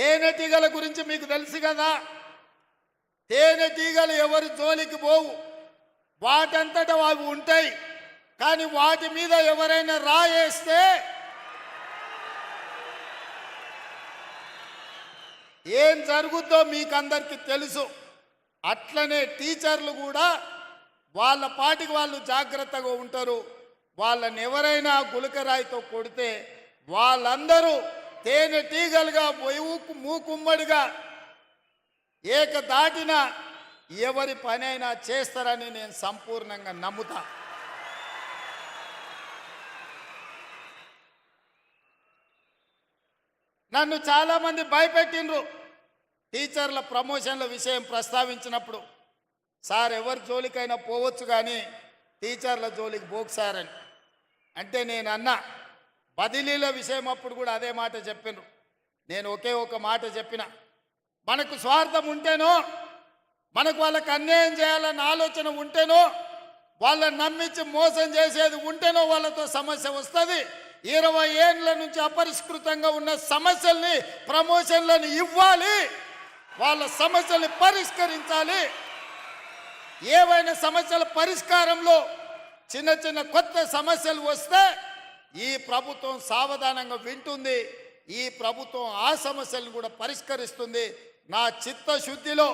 తేనెటీగల గురించి మీకు తెలుసు కదా? తేనెటీగలు ఎవరి జోలికి పోవు? వాటంతట అవి ఉంటాయి. కానీ వాటి మీద ఎవరైనా రాయేస్తే ఏం జరుగుద్దో మీకు అందరికీ తెలుసు. అట్లనే టీచర్లు కూడా వాళ్ళ పాటికి వాళ్ళు జాగ్రత్తగా ఉంటారు. వాళ్ళని ఎవరైనా గులకరాయితో కొడితే వాళ్ళందరూ తేనెటీగలుగా మూకు మూకుమ్మడిగా ఏక దాటిన ఎవరి పనైనా చేస్తారని నేను సంపూర్ణంగా నమ్ముతా. నన్ను చాలామంది భయపెట్టిండ్రు. టీచర్ల ప్రమోషన్ల విషయం ప్రస్తావించినప్పుడు సార్ ఎవరి జోలికైనా పోవచ్చు కానీ టీచర్ల జోలికి పోకు సార్ అని. అంటే నేను అన్నా బదిలీల విషయం అప్పుడు కూడా అదే మాట చెప్పినారు. నేను ఒకే ఒక మాట చెప్పిన. మనకు స్వార్థం ఉంటేనో మనకు వాళ్ళకి అన్యాయం చేయాలన్న ఆలోచన ఉంటేనో వాళ్ళని నమ్మించి మోసం చేసేది ఉంటేనో వాళ్ళతో సమస్య వస్తుంది. ఇరవై ఏళ్ళ నుంచి అపరిష్కృతంగా ఉన్న సమస్యల్ని ప్రమోషన్లను ఇవ్వాలి. వాళ్ళ సమస్యల్ని పరిష్కరించాలి. ఏవైనా సమస్యల పరిష్కారంలో చిన్న చిన్న కొత్త సమస్యలు వస్తే ఈ ప్రభుత్వం సావధానంగా వింటుంది ఈ ప్రభుత్వం ఆ సమస్యలను కూడా పరిష్కరిస్తుంది. నా చిత్తశుద్ధిలో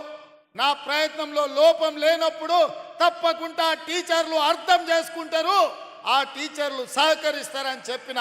నా ప్రయత్నంలో లోపం లేనప్పుడు తప్పకుండా టీచర్లు అర్థం చేసుకుంటారు ఆ టీచర్లు సహకరిస్తారని చెప్పిన